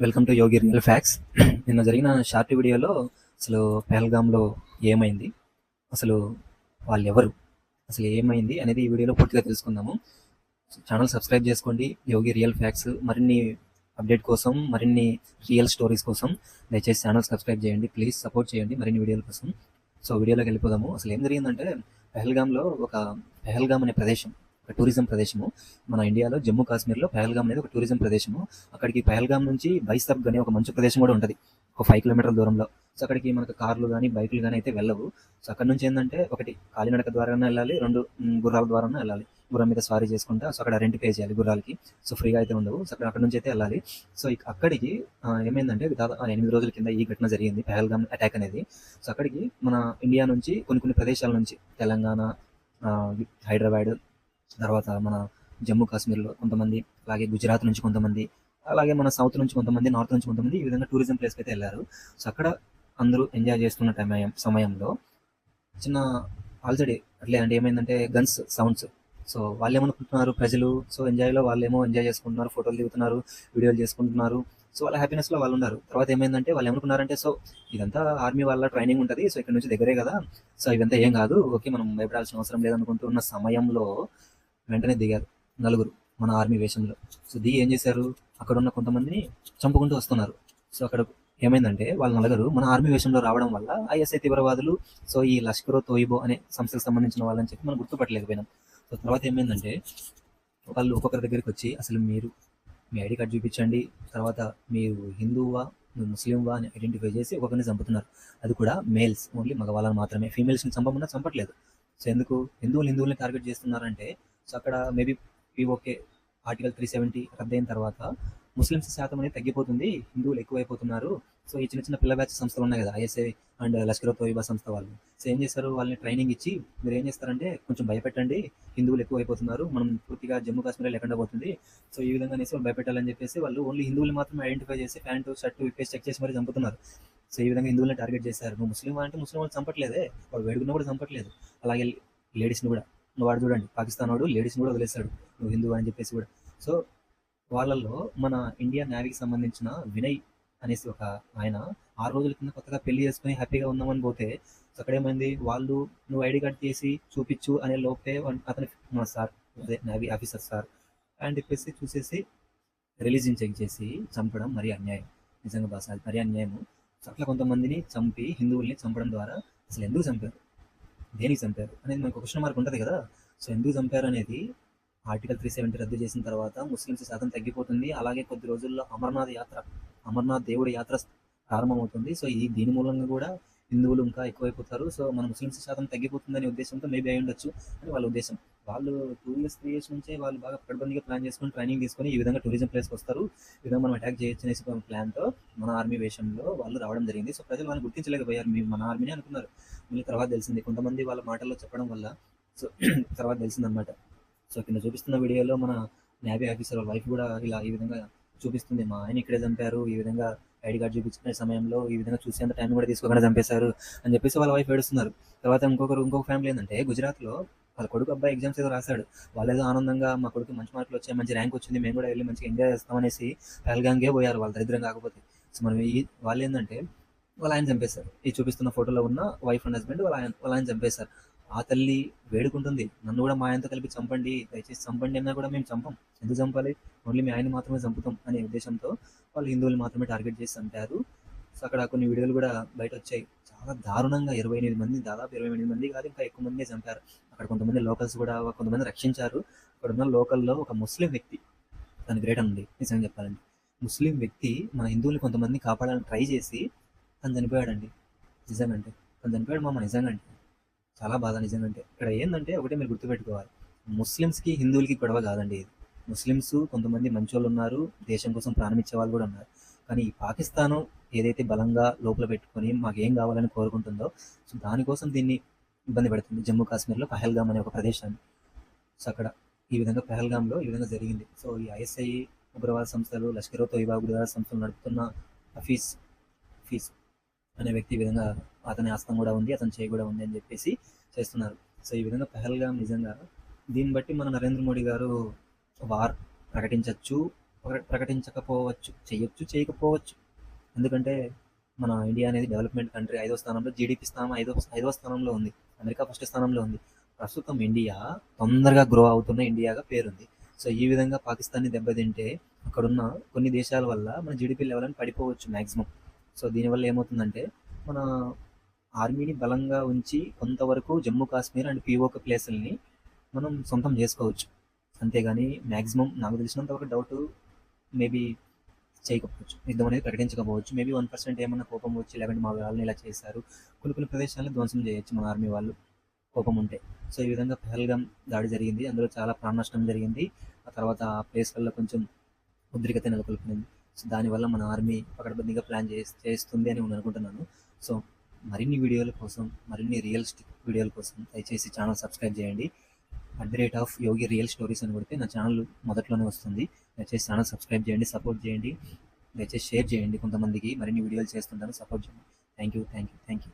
Welcome to Yogi real facts. నిన్న జరిగిన short వీడియోలో అసలు పెహల్గామ్లో ఏమైంది? అసలు వాళ్ళు ఎవరు అసలు ఏమైంది అనేది ఈ వీడియోలో పూర్తిగా తెలుసుకుందాము. ఛానల్ సబ్స్క్రైబ్ చేసుకోండి. యోగి రియల్ ఫ్యాక్స్ మరిన్ని అప్డేట్ కోసం మరిన్ని రియల్ స్టోరీస్ కోసం దయచేసి ఛానల్ సబ్స్క్రైబ్ చేయండి. ప్లీజ్ సపోర్ట్ చేయండి మరిన్ని వీడియోల కోసం. సో వీడియోలోకి వెళ్ళిపోదాము. అసలు ఏం జరిగిందంటే పెహల్గామ్లో ఒక పెహల్గామ్ అనే ప్రదేశం ఒక టూరిజం ప్రదేశము. మన ఇండియాలో జమ్మూ కాశ్మీర్లో పహల్గామ్ అనేది ఒక టూరిజం ప్రదేశము. అక్కడికి పహల్గామ్ నుంచి బైసబ్ అనే ఒక మంచు ప్రదేశం కూడా ఉంటుంది. ఒక ఫైవ్ కిలోమీటర్ల దూరంలో. సో అక్కడికి మనకు కార్లు కానీ బైకులు కానీ అయితే వెళ్ళవు. సో అక్కడ నుంచి ఏంటంటే ఒకటి కాలినడక ద్వారా వెళ్ళాలి రెండు గుర్రాల ద్వారా వెళ్ళాలి. గుర్రం మీద స్వారీ చేసుకుంటా సో అక్కడ రెంట్ పే చేయాలి గుర్రాలకి. సో ఫ్రీగా అయితే ఉండవు. సో అక్కడ అక్కడ నుంచి అయితే వెళ్ళాలి. సో అక్కడికి ఏమైందంటే దాదాపు ఎనిమిది రోజుల కింద ఈ ఘటన జరిగింది పహల్గామ్ అటాక్ అనేది. సో అక్కడికి మన ఇండియా నుంచి కొన్ని కొన్ని ప్రదేశాల నుంచి తెలంగాణ హైదరాబాద్ తర్వాత మన జమ్మూ కాశ్మీర్లో కొంతమంది అలాగే గుజరాత్ నుంచి కొంతమంది అలాగే మన సౌత్ నుంచి కొంతమంది నార్త్ నుంచి కొంతమంది ఈ విధంగా టూరిజం ప్లేస్కి అయితే వెళ్ళారు. సో అక్కడ అందరూ ఎంజాయ్ చేస్తున్న టైం సమయంలో చిన్న ఆల్రెడీ అట్లే అంటే ఏమైందంటే గన్స్ సౌండ్స్. సో వాళ్ళు ఏమనుకుంటున్నారు ప్రజలు? సో ఎంజాయ్లో వాళ్ళు ఏమో ఎంజాయ్ చేసుకుంటున్నారు ఫోటోలు దిగుతున్నారు వీడియోలు చేసుకుంటున్నారు. సో వాళ్ళ హ్యాపీనెస్లో వాళ్ళు ఉన్నారు తర్వాత ఏమైందంటే వాళ్ళు ఏమనుకున్నారంటే సో ఇదంతా ఆర్మీ వాళ్ళ ట్రైనింగ్ ఉంటుంది. సో ఇక్కడ నుంచి దగ్గరే కదా. సో ఇదంతా ఏం కాదు. ఓకే మనం భయపడాల్సిన అవసరం లేదనుకుంటున్న సమయంలో వెంటనే దిగారు నలుగురు మన ఆర్మీ వేషంలో. సో దిగి ఏం చేశారు? అక్కడ ఉన్న కొంతమందిని చంపుకుంటూ వస్తున్నారు. సో అక్కడ ఏమైందంటే వాళ్ళ నలుగురు మన ఆర్మీ వేషంలో రావడం వల్ల ఐఎస్ఐ తీవ్రవాదులు సో ఈ లష్కరో తోయిబో అనే సంస్థకు సంబంధించిన వాళ్ళని చెప్పి మనం గుర్తుపట్టలేకపోయినాం. సో తర్వాత ఏమైందంటే వాళ్ళు ఒక్కొక్కరి దగ్గరికి వచ్చి అసలు మీరు మీ ఐడి కార్డ్ చూపించండి తర్వాత మీరు హిందువా మీరు ముస్లింవా అని ఐడెంటిఫై చేసి ఒక్కొక్కరిని చంపుతున్నారు. అది కూడా మేల్స్ ఓన్లీ మగవాళ్ళని మాత్రమే. ఫీమేల్స్ని చంపమన్నా చంపట్లేదు. సో ఎందుకు? హిందువులు హిందువుల్ని టార్గెట్ చేస్తున్నారంటే సో అక్కడ maybe PoK article three seventy రద్దయిన తర్వాత ముస్లిమ్స్ శాతం అనేది తగ్గిపోతుంది. హిందువులు ఎక్కువైపోతున్నారు. సో ఈ చిన్న చిన్న పిల్ల బ్యాచ్ సంస్థలు ఉన్నాయి కదా ఐఎస్ఐ అండ్ లష్కర్ తోయిబా సంస్థ వాళ్ళు. సో ఏం చేస్తారు? వాళ్ళని ట్రైనింగ్ ఇచ్చి మీరు ఏం చేస్తారంటే కొంచెం భయపెట్టండి. హిందువులు ఎక్కువైపోతున్నారు. మనం పూర్తిగా జమ్మూ కాశ్మీర్ లేకుండా పోతుంది. సో ఈ విధంగా అనేసి వాళ్ళు భయపెట్టాలని చెప్పేసి వాళ్ళు ఓన్లీ హిందువులు మాత్రం ఐడెంటిఫై చేసి ప్యాంటు షర్టు విప్పేసి చెక్ చేసి మరి చంపుతున్నారు. సో ఈ విధంగా హిందువులను టార్గెట్ చేశారు. నువ్వు ముస్లిం అంటే ముస్లిం వాళ్ళు చంపట్లేదే. వాళ్ళు వేడుకున్నా కూడా చంపట్లేదు. అలాగే లేడీస్ని కూడా. వాడు చూడండి పాకిస్తాన్ వాడు లేడీస్ని కూడా వదిలేస్తాడు. నువ్వు హిందువు అని చెప్పేసి కూడా. సో వాళ్ళల్లో మన ఇండియా నేవీకి సంబంధించిన వినయ్ అనేసి ఒక ఆయన ఆరు రోజుల కింద కొత్తగా పెళ్ళి చేసుకుని హ్యాపీగా ఉన్నామని పోతే సో అక్కడేమైంది వాళ్ళు నువ్వు ఐడి కార్డ్ చేసి చూపించు అనే లోపే అతని మన సార్ అదే నేవీ ఆఫీసర్ సార్ అని చెప్పేసి చూసేసి రిలీజియన్ చెక్ చేసి చంపడం మరి అన్యాయం. నిజంగా బాస్ అది మరి అన్యాయము. అట్లా కొంతమందిని చంపి హిందువుల్ని చంపడం ద్వారా అసలు ఎందుకు చంపారు? దేనికి చంపారు అనేది మనకు క్వశ్చన్ మార్క్ ఉంటుంది కదా. సో ఎందుకు చంపారు అనేది ఆర్టికల్ త్రీ సెవెంటీ రద్దు చేసిన తర్వాత ముస్లిమ్స్ శాతం తగ్గిపోతుంది. అలాగే కొద్ది రోజుల్లో అమర్నాథ్ యాత్ర అమర్నాథ్ దేవుడి యాత్ర ప్రారంభమవుతుంది. సో ఈ దీని మూలంగా కూడా హిందువులు ఇంకా ఎక్కువైపోతారు. సో మన ముస్లిమ్స్ శాతం తగ్గిపోతుందనే ఉద్దేశంతో మేబీ అయి ఉండొచ్చు. అని వాళ్ళ ఉద్దేశం. వాళ్ళు టూ ఇయర్స్ త్రీ ఇయర్స్ నుంచే వాళ్ళు బాగా పడబందిగా ప్లాన్ చేసుకుని ట్రైనింగ్ తీసుకొని ఈ విధంగా టూరిజం ప్లేస్కి వస్తారు. ఈ విధంగా మనం అటాక్ చేయొచ్చు అనేసి ప్లాన్తో మన ఆర్మీ వేషంలో వాళ్ళు రావడం జరిగింది. సో ప్రజలు వాళ్ళని గుర్తించలేకపోయారు. మేము మన ఆర్మీని అనుకున్నారు. మళ్ళీ తర్వాత తెలిసింది. కొంతమంది వాళ్ళ మాటల్లో చెప్పడం వల్ల. సో తర్వాత తెలిసిందనమాట సో కింద చూపిస్తున్న వీడియోలో మన నేవీ ఆఫీసర్ వాళ్ళ వైఫ్ కూడా ఇలా ఈ విధంగా చూపిస్తుంది. మా ఆయన ఇక్కడే చంపారు. ఈ విధంగా ఐడి కార్డ్ చూపించుకునే సమయంలో ఈ విధంగా చూసేంత టైం కూడా తీసుకోకుండా చంపేశారు అని చెప్పేసి వాళ్ళ వైఫ్ ఏడుస్తున్నారు. తర్వాత ఇంకొకరు ఇంకొక ఫ్యామిలీ ఏంటంటే గుజరాత్లో వాళ్ళ కొడుకు అబ్బాయి ఎగ్జామ్స్ ఏదో రాశాడు. వాళ్ళు ఏదో ఆనందంగా మా కొడుకు మంచి మార్కులు వచ్చాయి మంచి ర్యాంక్ వచ్చింది మేము కూడా వెళ్ళి మంచిగా ఎంజాయ్ చేస్తామనేసి పహల్గాంగే పోయారు వాళ్ళ దరిద్రం కాకపోతే. సో మనం ఈ వాళ్ళు ఏంటంటే వాళ్ళ ఆయన చంపేశారు. ఈ చూపిస్తున్న ఫోటోలో ఉన్న వైఫ్ అండ్ హస్బెండ్ వాళ్ళ ఆయన వాళ్ళు ఆయన చంపేశారు. ఆ తల్లి వేడుకుంటుంది. నన్ను కూడా మా ఆయనతో కలిపి చంపండి దయచేసి చంపండి అన్నా కూడా మేము చంపం. ఎందుకు చంపాలి? ఓన్లీ మీ ఆయన మాత్రమే చంపుతాం అనే ఉద్దేశంతో వాళ్ళు హిందువులు మాత్రమే టార్గెట్ చేసి చంపారు సో అక్కడ కొన్ని వీడియోలు కూడా బయట వచ్చాయి చాలా దారుణంగా ఇరవై ఎనిమిది మంది దాదాపు ఇరవై ఎనిమిది మంది కాదు ఇంకా ఎక్కువ మంది చంపారు. అక్కడ కొంతమంది లోకల్స్ కూడా కొంతమంది రక్షించారు. అక్కడ ఉన్న లోకల్లో ఒక ముస్లిం వ్యక్తి తను గ్రేట్ ఉంది నిజంగా చెప్పాలండి ముస్లిం వ్యక్తి మన హిందువులు కొంతమంది కాపాడాలని ట్రై చేసి తను చనిపోయాడండి. నిజంగా అంటే తను చనిపోయాడు మామ నిజంగా అంటే. చాలా బాధ నిజంగా అంటే ఇక్కడ ఏంటంటే ఒకటే మీరు గుర్తుపెట్టుకోవాలి. ముస్లిమ్స్కి హిందువులకి గొడవ కాదండి ఇది. ముస్లిమ్స్ కొంతమంది మంచోళ్ళు ఉన్నారు దేశం కోసం ప్రాణం ఇచ్చే వాళ్ళు కూడా ఉన్నారు. కానీ ఈ పాకిస్తాను ఏదైతే బలంగా లోపల పెట్టుకొని మాకు ఏం కావాలని కోరుకుంటుందో సో దానికోసం దీన్ని ఇబ్బంది పెడుతుంది. జమ్మూ కాశ్మీర్లో పహల్గామ్ అనే ఒక ప్రదేశాన్ని. సో అక్కడ ఈ విధంగా పహల్గామ్లో ఈ విధంగా జరిగింది. సో ఈ ఐఎస్ఐ ఉగ్రవాద సంస్థలు లష్కర్ తోయిబా ఉగ్రవాద సంస్థలు నడుపుతున్న హఫీజ్ హఫీజ్ అనే వ్యక్తి ఈ విధంగా అతని హస్తం కూడా ఉంది అతని చేయి కూడా ఉంది అని చెప్పేసి చేస్తున్నారు. సో ఈ విధంగా పహల్గామ్ నిజంగా దీన్ని బట్టి మన నరేంద్ర మోడీ గారు వార్ ప్రకటించవచ్చు ప్రకటించకపోవచ్చు చేయొచ్చు చేయకపోవచ్చు. ఎందుకంటే మన ఇండియా అనేది డెవలప్మెంట్ కంట్రీ ఐదో స్థానంలో జీడిపి స్థానం ఐదో ఐదవ స్థానంలో ఉంది. అమెరికా ఫస్ట్ స్థానంలో ఉంది. ప్రస్తుతం ఇండియా తొందరగా గ్రో అవుతున్న ఇండియాగా పేరుంది. సో ఈ విధంగా పాకిస్తాన్ని దెబ్బతింటే అక్కడున్న కొన్ని దేశాల వల్ల మన జీడిపి లెవెల్ అని పడిపోవచ్చు మ్యాక్సిమం సో దీనివల్ల ఏమవుతుందంటే మన ఆర్మీని బలంగా ఉంచి కొంతవరకు జమ్మూ కాశ్మీర్ అండ్ పీఓక ప్లేసుల్ని మనం సొంతం చేసుకోవచ్చు. అంతేగాని మ్యాక్సిమం నాకు తెలిసినంత వరకు డౌట్ మేబీ చేయకపోవచ్చు. యుద్ధం అనేది ప్రకటించకపోవచ్చు. మేబీ వన్ పర్సెంట్ ఏమన్నా కోపం వచ్చి లేకుంటే మా వాళ్ళని ఇలా చేశారు. కొన్ని కొన్ని ప్రదేశాలను ధ్వంసం చేయొచ్చు మన ఆర్మీ వాళ్ళు కోపం ఉంటే. సో ఈ విధంగా పహల్గాం దాడి జరిగింది. అందులో చాలా ప్రాణ నష్టం జరిగింది. ఆ తర్వాత ఆ ప్లేస్లలో కొంచెం ఉద్రిక్తత నెలకొల్పింది. సో దానివల్ల మన ఆర్మీ పకడ్బందీగా ప్లాన్ చేస్తుంది అని నేను అనుకుంటున్నాను. సో మరిన్ని వీడియోల కోసం మరిన్ని రియలిస్టిక్ వీడియోల కోసం దయచేసి ఛానల్ సబ్స్క్రైబ్ చేయండి. At the rate of Yogi real stories అని కొడితే నా ఛానల్ మొదట్లోనే వస్తుంది. దయచేసి ఛానల్ సబ్స్క్రైబ్ చేయండి సపోర్ట్ చేయండి. దయచేసి షేర్ చేయండి కొంతమందికి. మరిన్ని వీడియోలు చేస్తుంటాను సపోర్ట్ చేయండి. Thank you thank you thank you